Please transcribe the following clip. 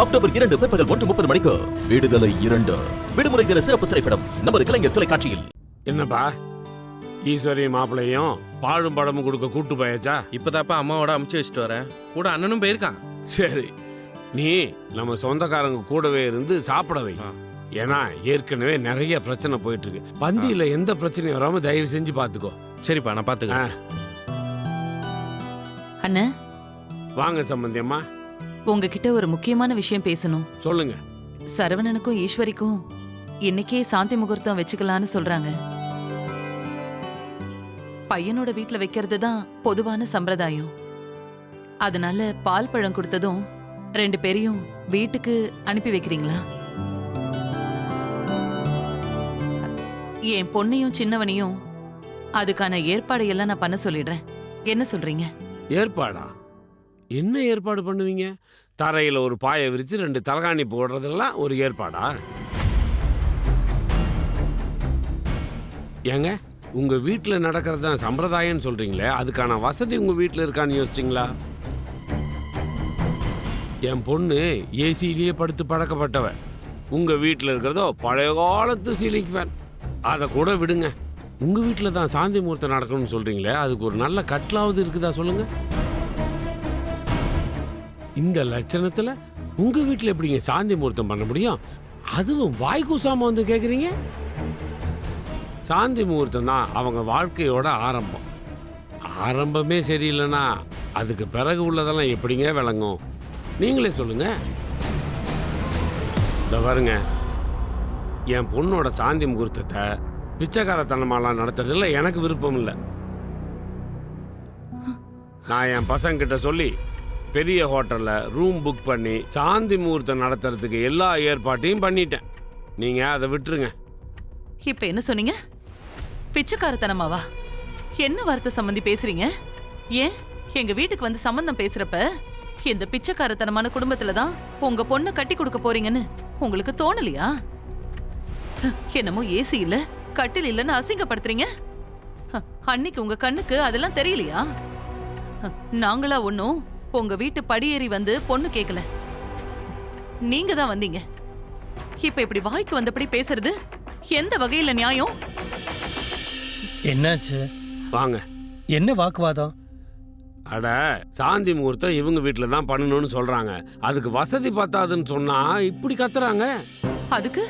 October இரண்டு பிற்பகல் ஒன்று முப்பது மணிக்கு. விடுதலை இரண்டு. விடுமுறை தின சிறப்பு திரைப்படம். நமது கலைஞர் தொலைக்காட்சியில். என்னப்பா? ஈஸ்வரி மாப்பிள்ளையும் பாழும் படமும் கொடுக்க கூட்டு போயாச்சா? இப்பதாப்பா அம்மாவோட அமுச்சு வச்சுட்டு வரேன். கூட அண்ணனும் போயிருக்கான். சரி. நீ நம்ம சொந்தக்காரங்க கூடவே இருந்து சாப்பிட வை. ஏன்னா ஏற்கனவே நிறைய பிரச்சனை போயிட்டு இருக்கு பந்தியில எந்த பிரச்சனையும் வராம தயவு செஞ்சு பாத்துக்கோ. சரிப்பா நான் பாத்துக்கிறேன். அண்ணா. வாங்க சம்பந்தி அம்மா உங்ககிட்ட ஒரு முக்கியமான விஷயம் பேசணும். சொல்லுங்க. சரவணனுக்கும் ஈஸ்வரிக்கும் இன்னைக்கே சாந்தி முகூர்த்தம் வச்சுக்கலான்னு சொல்றாங்க. பையனோட வீட்ல வைக்கிறது தான் பொதுவான சம்பிரதாயம். அதனால பால் பழம் கொடுத்ததும் ரெண்டு பேரையும் வீட்டுக்கு அனுப்பி வைக்கிறீங்களா? என் பொண்ணையும் சின்னவனையும் அதுக்கான ஏற்பாடையெல்லாம் நான் பண்ண சொல்லிடுறேன். என்ன சொல்றீங்க? ஏற்பாடா? என்ன ஏற்பாடு பண்ணுவீங்க? தரையில் ஒரு பாயை விரித்து ரெண்டு தலகாணி போடுறதெல்லாம் ஒரு ஏற்பாடா? ஏங்க உங்கள் வீட்டில் நடக்கிறது தான் சம்பிரதாயம்னு சொல்கிறீங்களே அதுக்கான வசதி உங்கள் வீட்டில் இருக்கான்னு யோசிச்சிங்களா? என் பொண்ணு ஏசியிலேயே படுத்து பழக்கப்பட்டவ. உங்கள் வீட்டில் இருக்கிறதோ பழைய காலத்து சீலிங் ஃபேன் அதை கூட விடுங்க. உங்கள் வீட்டில் தான் சாந்தி முகூர்த்தம் நடக்கணும்னு சொல்கிறீங்களே அதுக்கு ஒரு நல்ல கட்டிலாவது இருக்குதா சொல்லுங்கள் இந்த லட்சணத்துல உங்க வீட்டில் எப்படிங்க சாந்தி முகூர்த்தம் பண்ண முடியும்? அதுவும் வாய் கூசாம வந்து கேட்குறீங்க சாந்தி முகூர்த்தம் தான் அவங்க வாழ்க்கையோட ஆரம்பம். ஆரம்பமே சரியில்லைன்னா அதுக்கு பிறகு உள்ளதெல்லாம் எப்படிங்க விளங்கும்? நீங்களே சொல்லுங்க. இந்த பாருங்க என் பொண்ணோட சாந்தி முகூர்த்தத்தை பிச்சைக்காரத்தனமாலாம் நடத்துறதுல எனக்கு விருப்பம் இல்லை. நான் என் பசங்கிட்ட சொல்லி பெரிய ஹோட்டலில் ரூம் புக் பண்ணி சாந்தி முகூர்த்தம் நடத்துறதுக்கு எல்லா ஏற்பாட்டையும் பண்ணிட்டேன். நீங்கள் அதை விட்டுருங்க. இப்போ என்ன சொன்னீங்க? பிச்சைக்காரத்தனமாவா? என்ன வார்த்தை சம்மந்தி பேசுறீங்க? ஏன்? எங்க வீட்டுக்கு வந்து சம்மந்தம் பேசுறப்ப இந்த பிச்சைக்காரத்தனமான குடும்பத்துல தான் உங்க பொண்ணை கட்டி கொடுக்க போறீங்கன்னு உங்களுக்கு தோணலையா? என்னமோ ஏசி இல்ல கட்டில் இல்லைன்னு அசிங்கப்படுத்துறீங்க. அன்னைக்கு உங்க கண்ணுக்கு அதெல்லாம் தெரியலையா? நாங்களா ஒன்றும் உங்க வீட்டு படியேறி வந்து பொண்ணு கேட்கல நீங்க தான் வந்தீங்க. இப்ப இப்படி வாய்க்கு வந்தபடி பேசுறது எந்த வகையில நியாயம்? என்னாச்சு? வாங்க. என்ன வாக்குவாதம்? அட சாந்தி முகூர்த்தம் இவங்க வீட்டில் தான் பண்ணணும்னு சொல்றாங்க. அதுக்கு வசதி பத்தாதுன்னு சொன்னா இப்படி கத்துறாங்க. அதுக்கு?